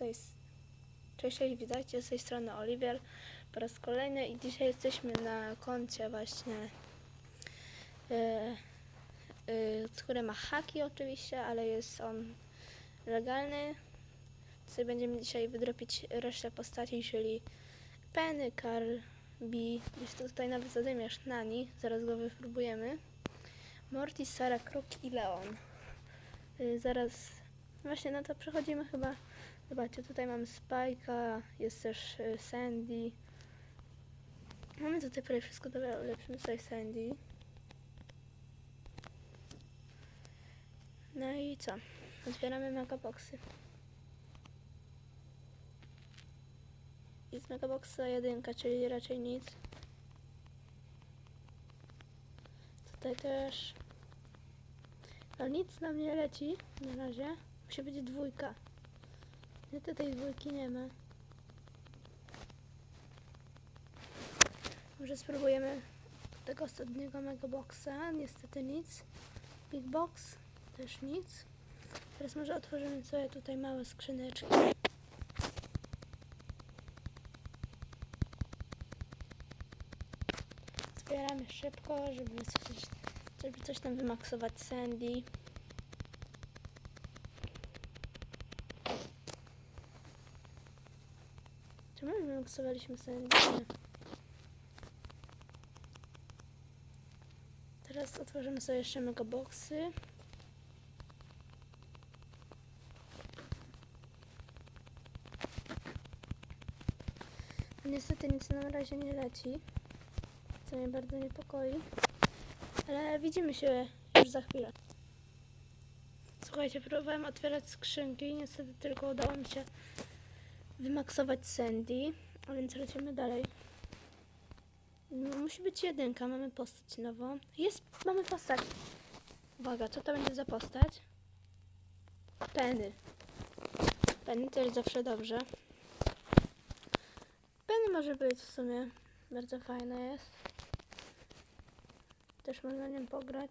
tej... Cześć, cześć, witajcie z tej strony Oliwier po raz kolejny i dzisiaj jesteśmy na koncie właśnie, yy, yy, które ma haki oczywiście, ale jest on legalny. Tutaj będziemy dzisiaj wydropić resztę postaci, czyli Penny, Karl, B, to tutaj nawet zadymiasz Nani, zaraz go wypróbujemy. Morty, Sara, Kruk i Leon. Yy, zaraz, właśnie na to przechodzimy chyba. Zobaczcie, tutaj mamy Spike'a, jest też y, Sandy. Mamy tutaj prawie wszystko, dobra, ulepszymy sobie Sandy. No i co? Otwieramy megaboxy. Jest megaboxa jedynka, czyli raczej nic. Tutaj też. No nic nam nie leci na razie. Musi być dwójka. Niestety tej dwójki nie ma. Może spróbujemy tego ostatniego megaboxa. Niestety nic. Big box też nic. Teraz może otworzymy sobie tutaj małe skrzyneczki. Zbieramy szybko, żeby coś, żeby coś tam wymaksować Sandy. Czemu my wymaksowaliśmy Sandy? Nie. Teraz otworzymy sobie jeszcze megaboxy. Niestety nic na razie nie leci, co mnie bardzo niepokoi. Ale widzimy się już za chwilę. Słuchajcie, próbowałem otwierać skrzynki niestety tylko udało mi się wymaksować Sandy, a więc lecimy dalej. Musi być jedynka, mamy postać nową. Jest, mamy postać. Uwaga, co to będzie za postać? Penny. Penny też zawsze dobrze. Penny może być w sumie bardzo fajna jest. Też można nią pograć.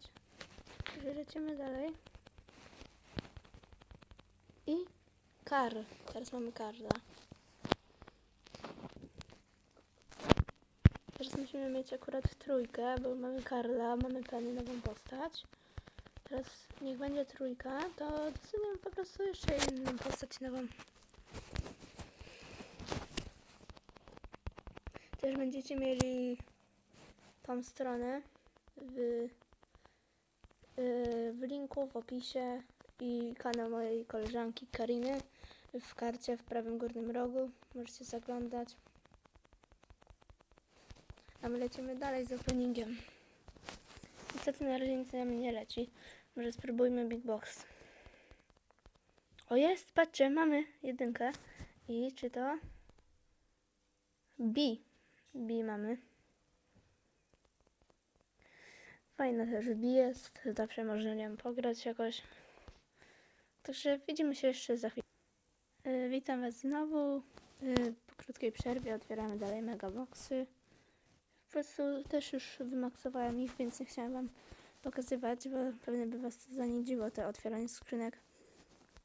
Także lecimy dalej. I Kar. Teraz mamy Karla. Musimy mieć akurat trójkę, bo mamy Karla, mamy Penny nową postać. Teraz niech będzie trójka, to dostaniemy po prostu jeszcze inną postać nową. Też będziecie mieli tą stronę w, yy, w linku, w opisie i kanał mojej koleżanki Kariny w karcie w prawym górnym rogu. Możecie zaglądać. A my lecimy dalej z openingiem. Niestety na razie nic nam nie leci. Może spróbujmy Big Box. O jest, patrzcie, mamy jedynkę. I czy to? B. B mamy. Fajne też B jest. Zawsze można nią pograć jakoś. Także widzimy się jeszcze za chwilę. Y, witam Was znowu. Y, po krótkiej przerwie otwieramy dalej megaboxy. Po prostu też już wymaksowałem ich, więc nie chciałam Wam pokazywać, bo pewnie by Was zaniedziło, to otwieranie skrzynek,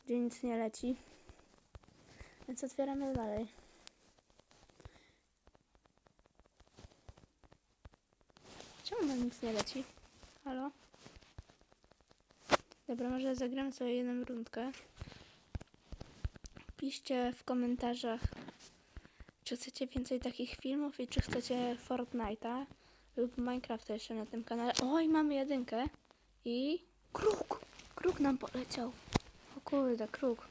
gdzie nic nie leci. Więc otwieramy dalej. Czemu nam nic nie leci? Halo? Dobra, może zagramy sobie jedną rundkę. Piszcie w komentarzach, czy chcecie więcej takich filmów i czy chcecie Fortnite'a lub Minecrafta jeszcze na tym kanale. Oj, mamy jedynkę i kruk! Kruk nam poleciał. O kurde, kruk.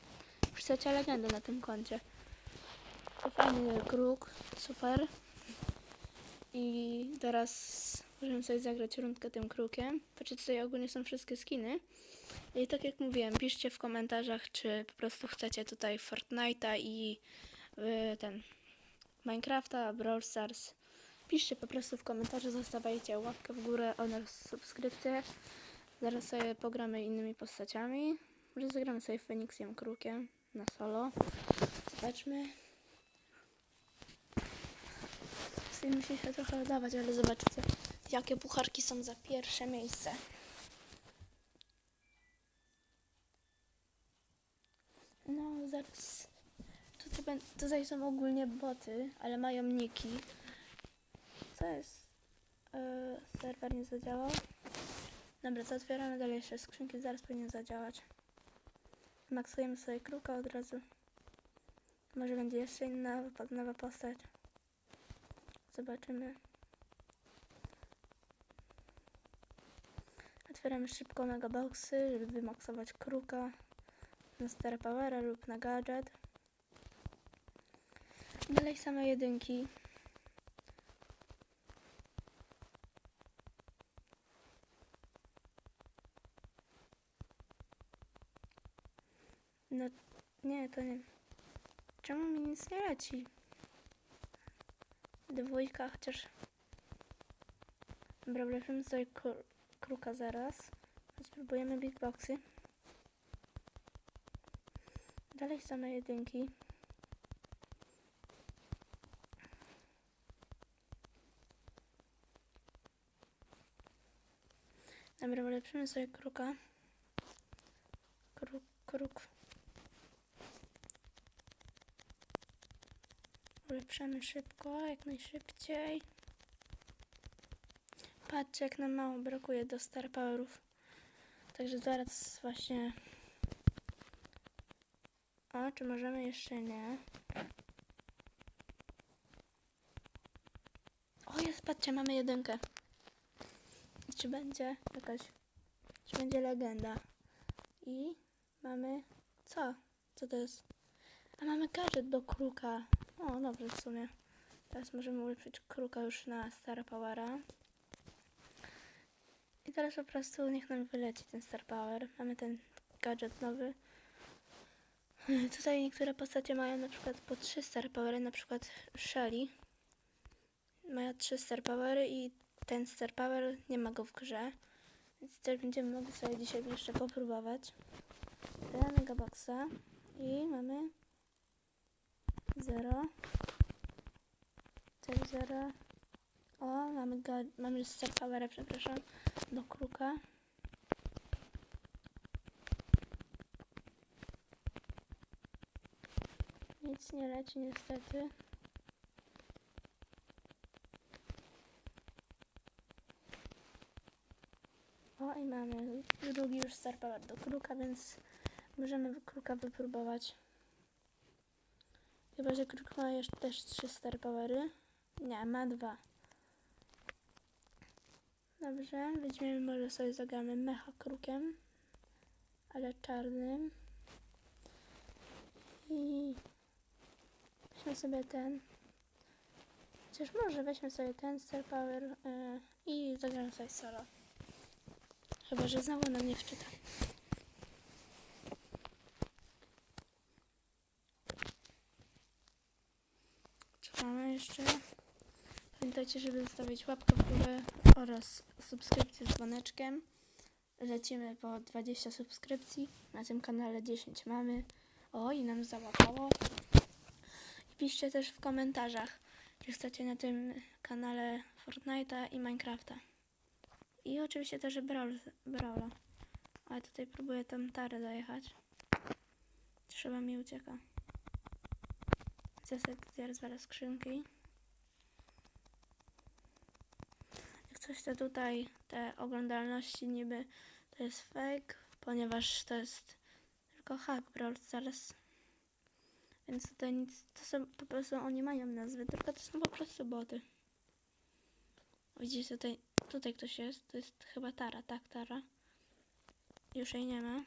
Trzecia legenda na tym koncie. To fajny kruk, super. I teraz możemy sobie zagrać rundkę tym krukiem. Patrzcie, tutaj ogólnie są wszystkie skiny. I tak jak mówiłem, piszcie w komentarzach, czy po prostu chcecie tutaj Fortnite'a i y, ten Minecrafta, Brawl Stars. Piszcie po prostu w komentarzu, zostawiajcie łapkę w górę oraz subskrypcję. Zaraz sobie pogramy innymi postaciami. Może zagramy sobie Feniksiem Krukiem na solo. Zobaczmy. Tutaj musi się trochę oddawać, ale zobaczcie, jakie pucharki są za pierwsze miejsce. No, zaraz tutaj są ogólnie boty, ale mają niki. Co jest? Yy, serwer nie zadziałał. Dobra, to otwieramy dalej jeszcze skrzynki, zaraz powinien zadziałać. Maksujemy sobie kruka od razu. Może będzie jeszcze inna nowa postać. Zobaczymy. Otwieramy szybko megaboxy, żeby wymaksować kruka na Star Powera lub na gadżet. Dalej same jedynki. No nie, to nie. Czemu mi nic nie leci? Dwójka, chociaż... Dobra, wlepimy sobie kru- kruka zaraz. Spróbujemy big boxy. Dalej same jedynki. Dobra, ulepszymy sobie kruka. Kruk, kruk. Ulepszamy szybko, jak najszybciej. Patrzcie, jak nam mało brakuje do Star Powerów. Także zaraz właśnie... O, czy możemy jeszcze nie? O, jest, patrzcie, mamy jedynkę. Czy będzie jakaś... Czy będzie legenda? I mamy... Co? Co to jest? A mamy gadżet do kruka. O, dobrze w sumie. Teraz możemy ulepszyć kruka już na Star Powera. I teraz po prostu niech nam wyleci ten Star Power. Mamy ten gadżet nowy. Tutaj niektóre postacie mają na przykład po 3 Star Powery, na przykład Shelly. Ma 3 Star Powery i ten Star Power nie ma go w grze. Więc też będziemy mogli sobie dzisiaj jeszcze popróbować. Damy Megaboxa i mamy 0 też 0 o, mamy, ga- mamy Star Powera, przepraszam, do kruka. Nic nie leci niestety. Mamy drugi już Star Power do kruka, więc możemy kruka wypróbować. Chyba, że kruk ma jeszcze też trzy Star Powery. Nie, ma dwa. Dobrze, weźmiemy może sobie zagramy mecha krukiem, ale czarnym. I weźmy sobie ten. Chociaż może weźmy sobie ten Star Power yy, i zagramy sobie solo. Chyba, że znowu nam nie wczyta. Czekamy jeszcze. Pamiętajcie, żeby zostawić łapkę w górę oraz subskrypcję z dzwoneczkiem. Lecimy po 20 subskrypcji. Na tym kanale 10 mamy. O, i nam załapało. I piszcie też w komentarzach, czy chcecie na tym kanale Fortnite'a i Minecrafta. I oczywiście też Brawl, Brawla. Ale tutaj próbuję tam tarę dojechać. Trzeba mi ucieka. Tutaj rozwalę skrzynki. Jak coś to tutaj te oglądalności niby to jest fake, ponieważ to jest tylko hack Brawl Stars. Więc tutaj nic, to są po prostu oni mają nazwy, tylko to są po prostu boty. Widzicie tutaj, tutaj ktoś jest, to jest chyba Tara, tak Tara. Już jej nie ma.